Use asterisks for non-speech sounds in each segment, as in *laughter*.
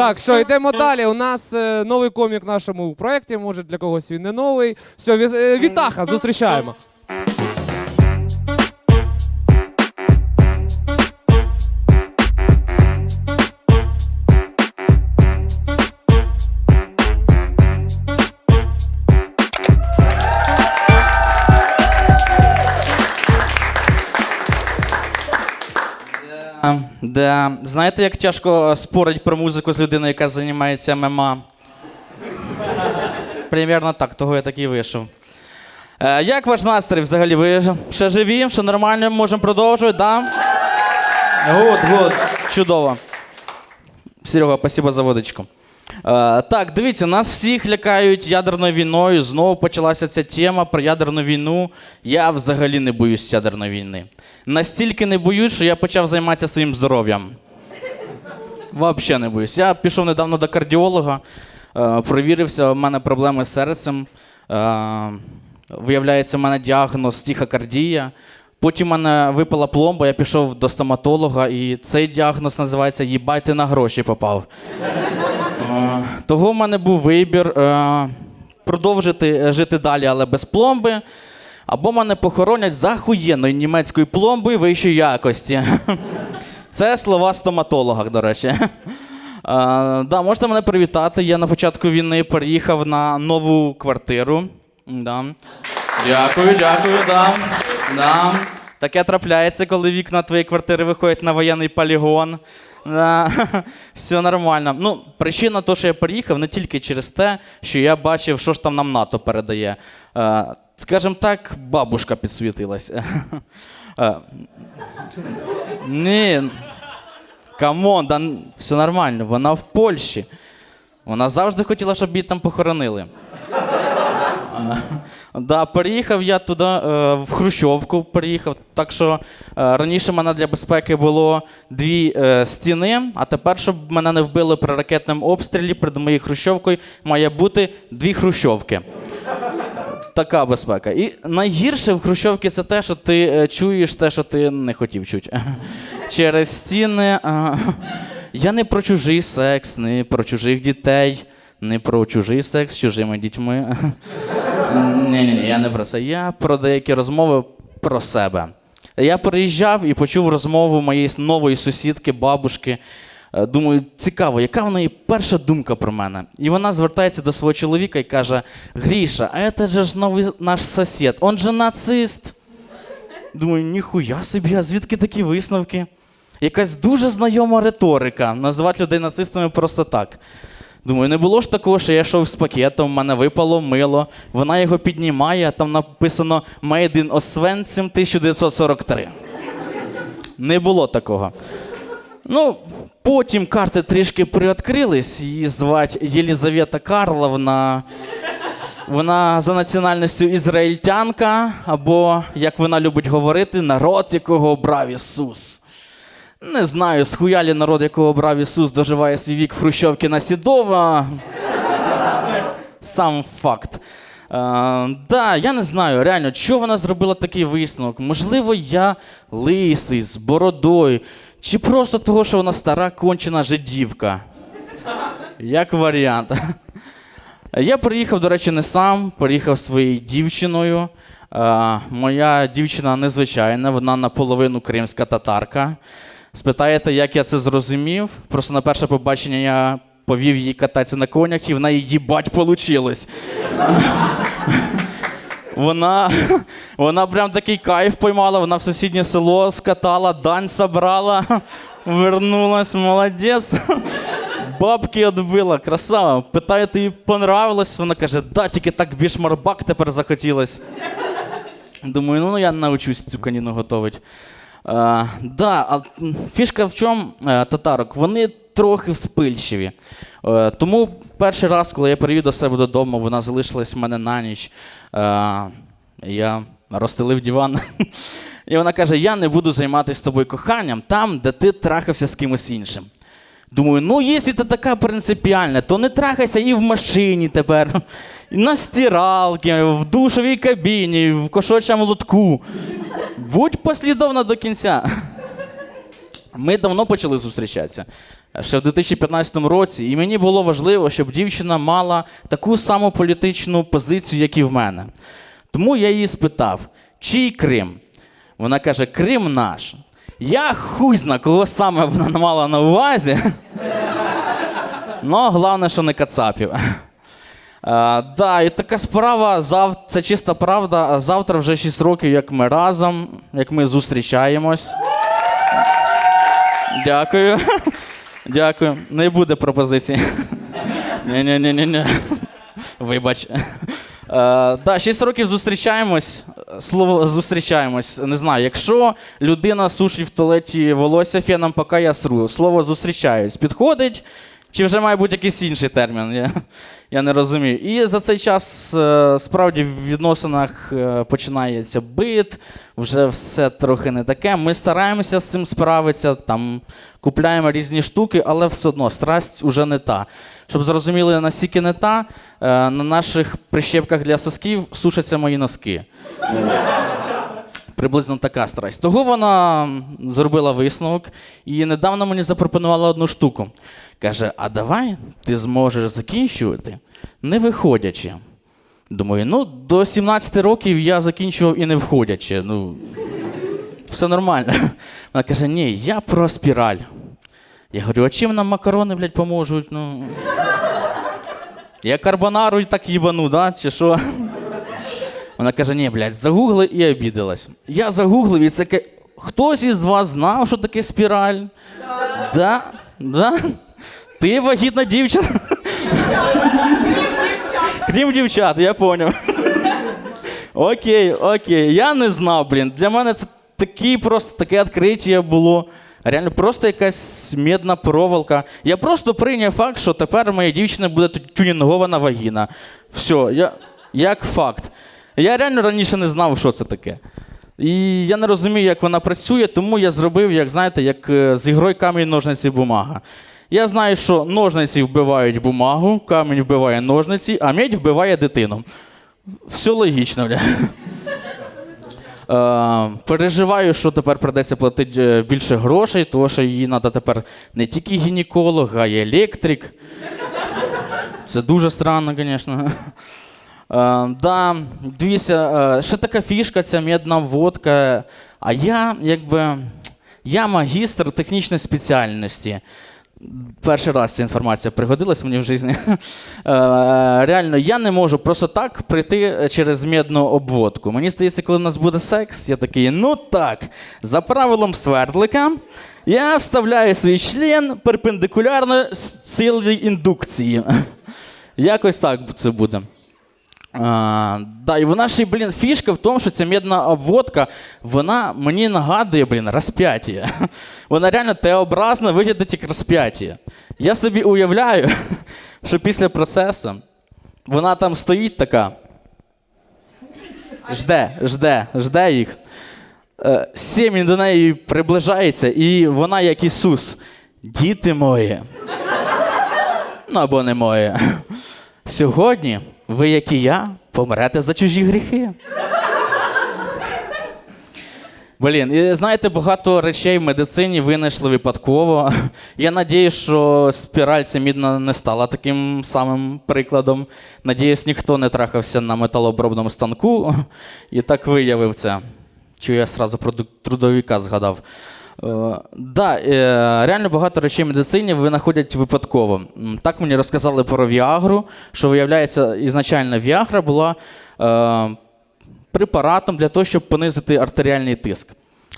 Так, що йдемо далі. У нас е, новий комік в нашому проєкті, може для когось він не новий. Все, ві- е, Вітаха, зустрічаємо. Да. Знаєте, як тяжко спорить про музику з людиною, яка займається ММА? Примірно так, того я такий вийшов. Е, як ваш настрій взагалі? Ви ще живі? Все нормально? Можемо продовжувати, да? Гуд, гуд. Чудово. Серега, спасибо за водичку. Е, так, дивіться, нас всіх лякають ядерною війною. Знову почалася ця тема про ядерну війну. Я взагалі не боюсь ядерної війни. Настільки не боюсь, що я почав займатися своїм здоров'ям. Взагалі не боюсь. Я пішов недавно до кардіолога, е, провірився, у мене проблеми з серцем. Е, виявляється, у мене діагноз тихокардія. Потім у мене випала пломба, я пішов до стоматолога, і цей діагноз називається «Їбать, ти на гроші попав. Е, Того в мене був вибір е, продовжити е, жити далі, але без пломби. Або мене похоронять за хуєнною німецькою пломбою вищої якості. *laughs* Це слова стоматолога, до речі. Да, можете мене привітати. Я на початку війни переїхав на нову квартиру. Да. Дякую, дякую, да. Да. Таке трапляється, коли вікна твоєї квартири виходять на воєнний полігон. *laughs* Все нормально. Ну, причина того, що я переїхав, не тільки через те, що я бачив, що ж там нам НАТО передає. Е, скажімо так, бабушка підсуетилась. *laughs* Е, Ні. Камон, да, все нормально. Вона в Польщі. Вона завжди хотіла, щоб її там похоронили. *laughs* Да, переїхав я туди, е, в Хрущовку переїхав. Так що е, раніше мене для безпеки було дві е, стіни, а тепер, щоб мене не вбили при ракетному обстрілі, перед моєю Хрущовкою має бути дві Хрущовки. Така безпека. І найгірше в Хрущовці це те, що ти е, чуєш те, що ти не хотів чути. *laughs* Через стіни. *laughs* Я не про чужий секс, не про чужих дітей, не про чужий секс з чужими дітьми. Ні, ні, ні, я не про це. Я про деякі розмови про себе. Я переїжджав і почув розмову моєї нової сусідки, бабушки. Е, Думаю, цікаво, яка в неї перша думка про мене? І вона звертається до свого чоловіка і каже: Гріша, а це ж новий наш сусід, он же нацист. Думаю, ніхуя собі, а звідки такі висновки? Якась дуже знайома риторика називати людей нацистами просто так. Думаю, не було ж такого, що я йшов з пакетом, в мене випало мило, вона його піднімає, там написано Made in Освенцим 1943. Не було такого. Ну, потім карти трішки приоткрились, її звати Єлізавета Карловна. Вона за національністю ізраїльтянка, або, як вона любить говорити, народ, якого обрав Ісус. Не знаю, схуялі народ, якого обрав Ісус, доживає свій вік в Хрущовці на Сідова. Сам факт. Е, да, я не знаю, реально, чого вона зробила такий висновок? Можливо, я лисий, з бородою, чи просто того, що вона стара кончена жидівка. Як варіант. Я приїхав, до речі, не сам, приїхав своєю дівчиною. Е, моя дівчина незвичайна, вона наполовину кримська татарка. Спитаєте, як я це зрозумів? Просто на перше побачення я повів її кататися на конях, і в неї їбать получилось. Вона, вона прям такий кайф поймала, вона в сусіднє село скатала, дань собрала, вернулась, молодець. Бабки відбила, красава. Питаю, тобі понравилось? Вона каже, да, тільки так більш марбак тепер захотілось. Думаю, ну я навчусь цю каніну готувати. Е, да, а фішка в чому е, татарок? Вони трохи вспильчиві. Е, тому перший раз, коли я привів до себе додому, вона залишилась в мене на ніч. Я розстелив диван. *laughs* І вона каже: Я не буду займатися з тобою коханням там, де ти трахався з кимось іншим. Думаю, ну якщо ти така принципіальна, то не трахайся і в машині тепер, і на стиралці, в душовій кабіні, в кошочому лотку. Будь послідовна до кінця. Ми давно почали зустрічатися. ще в 2015 році, і мені було важливо, щоб дівчина мала таку саму політичну позицію, як і в мене. Тому я її спитав, чий Крим? Вона каже, Крим наш. Я хуй зна, кого саме вона мала на увазі. Ну, головне, що не кацапів. Е, да, і така справа, зав... це чиста правда. а Завтра вже 6 років, як ми разом, як ми зустрічаємось. Дякую. Дякую. Не буде пропозицій. Ні-ні-ні-ні. Вибач. Е, да, 6 років зустрічаємось. Слово зустрічаємось. Не знаю, якщо людина сушить в туалеті волосся феном, поки я сру. Слово зустрічаюсь. Підходить, чи вже має бути якийсь інший термін? Я, я не розумію. І за цей час е, справді в відносинах е, починається бит, вже все трохи не таке. Ми стараємося з цим справитися, там купляємо різні штуки, але все одно страсть уже не та. Щоб зрозуміли, наскільки не та, е, на наших прищепках для сосків сушаться мої носки. Приблизно така страсть. Того вона зробила висновок і недавно мені запропонувала одну штуку. Каже: а давай ти зможеш закінчувати, не виходячи. Думаю, ну, до 17 років я закінчував і не входячи. Ну, все нормально. Вона каже: ні, я про спіраль. Я говорю, а чим нам макарони, блядь, поможуть? Ну, я карбонару і так їбану, да? чи що? Вона каже: ні, блядь, загугли і обідалась. Я загуглив, і це хтось із вас знав, що таке спіраль? Да. Да? Ти вагітна дівчина? Крім дівчат, я поняв. Окей, окей. Я не знав, блін. Для мене це такий просто таке відкриття було. Реально, просто якась медна проволока. Я просто прийняв факт, що тепер моя дівчина буде тюнінгована вагіна. Все, я, як факт. Я реально раніше не знав, що це таке. І я не розумію, як вона працює, тому я зробив, як знаєте, як е, з ігрою камінь, ножниці, бумага. Я знаю, що ножниці вбивають бумагу, камінь вбиває ножниці, а медь вбиває дитину. Все логічно, бля. Е, переживаю, що тепер придеться платити е, більше грошей, тому що їй треба тепер не тільки гінеколог, а й електрик. Це дуже странно, звісно. Е, да, дивіться, е, ще така фішка, ця медна водка. А я, якби, я магістр технічної спеціальності. Перший раз ця інформація пригодилась мені в житті. Е, Реально, я не можу просто так прийти через медну обводку. Мені здається, коли в нас буде секс, я такий, ну так, за правилом свердлика, я вставляю свій член перпендикулярно з силі індукції. Якось так це буде. Да, і вона ще, блін, фішка в тому, що ця медна обводка, вона мені нагадує, блін, розп'яття. *laughs* Вона реально теобразно виглядить як розп'яття. Я собі уявляю, *laughs* що після процесу вона там стоїть така. Жде, жде, жде їх. Е, Сім'ї до неї приближається, і вона, як Ісус, діти мої. *laughs* Ну або не мої. Сьогодні ви, як і я, помрете за чужі гріхи. Блін, і знаєте, багато речей в медицині винайшли випадково. Я надіюсь, що спіраль мідна не стала таким самим прикладом. Надіюсь, ніхто не трахався на металообробному станку і так виявив це. Чи я сразу про трудовика згадав. Е, да, е, реально багато речей в медицині винаходять випадково. Так мені розказали про Віагру, що виявляється, ізначально Віагра була е, препаратом для того, щоб понизити артеріальний тиск.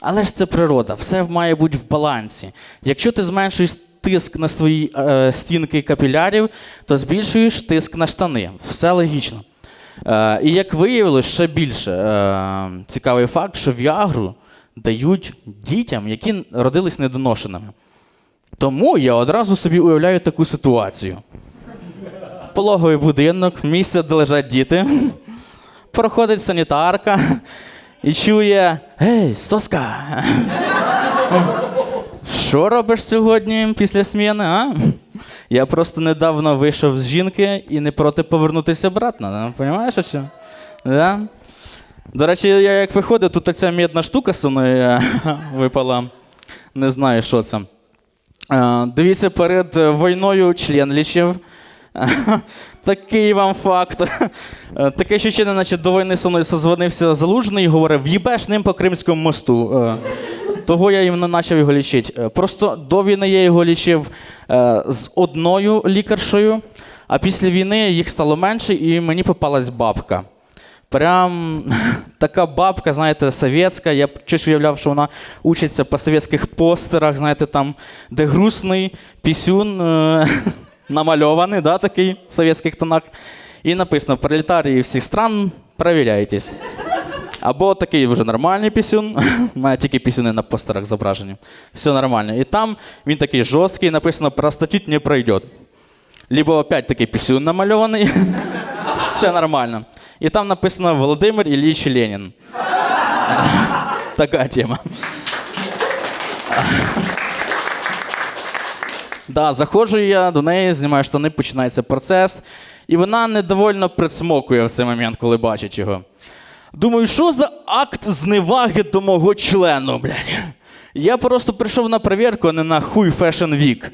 Але ж це природа, все має бути в балансі. Якщо ти зменшуєш тиск на свої стінки капілярів, то збільшуєш тиск на штани. Все логічно. І як виявилось, ще більше цікавий факт, що Віагру дають дітям, які родились недоношеними. Тому я одразу собі уявляю таку ситуацію. Пологовий будинок, місце, де лежать діти. Проходить санітарка і чує: Гей, соска! Що робиш сьогодні після сміни, а? Я просто недавно вийшов з жінки і не проти повернутися обратно. Понимаєш? Да? До речі, я як виходив, тут ця медна штука зі мною е, *laughs* випала. Не знаю, що це. Е, Дивіться, перед війною член лічив. *laughs* Такий вам факт. Е, Таке ощущення, наче до війни зі мною созвонився залужний і говорив: в'їбеш ним по Кримському мосту. Того я їм не почав його лічити. Просто до війни я його лічив з одною лікаршою, а після війни їх стало менше, і мені попалась бабка. Прям *laughs* така бабка, знаєте, совєтська. Я б щось уявляв, що вона учиться по совєтських постерах, знаєте, там, де грустний пісюн е- намальований, да, такий *laughs* в совєтських тонах. І написано: пролетарії всіх стран, перевіряйтесь. Або такий вже нормальний пісюн. У *laughs* мене тільки пісюни на постерах зображені. Все нормально. І там він такий жорсткий, написано: простатит не пройде. Либо опять такий пісюн намальований. Все нормально. І там написано Володимир Ілліч Ленін. *laughs* Така тема. *laughs* Да, заходжу я до неї, знімаю штани, починається процес. І вона недовольно присмокує в цей момент, коли бачить його. Думаю, що за акт зневаги до мого члену, блядь. Я просто прийшов на перевірку, а не на хуй Fashion Week,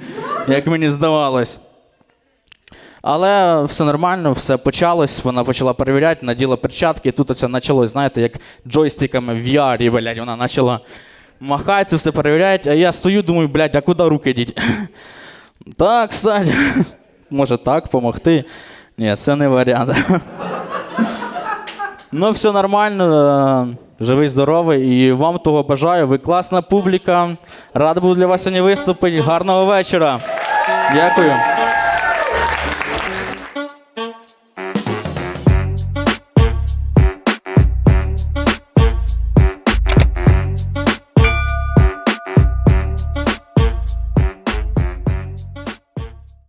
як мені здавалось. Але все нормально, все почалось. Вона почала перевіряти, наділа перчатки, і тут оце почалось, знаєте, як джойстиками в VR, блядь, вона почала махати, все перевіряти, а я стою, думаю, блядь, а куди руки діть? *laughs* Так, кстати, *laughs* може так, помогти. Ні, це не варіант. *laughs* Ну, все нормально, е, живий, здоровий, і вам того бажаю. Ви класна публіка. Радий був для вас сьогодні виступити. Гарного вечора. Дякую.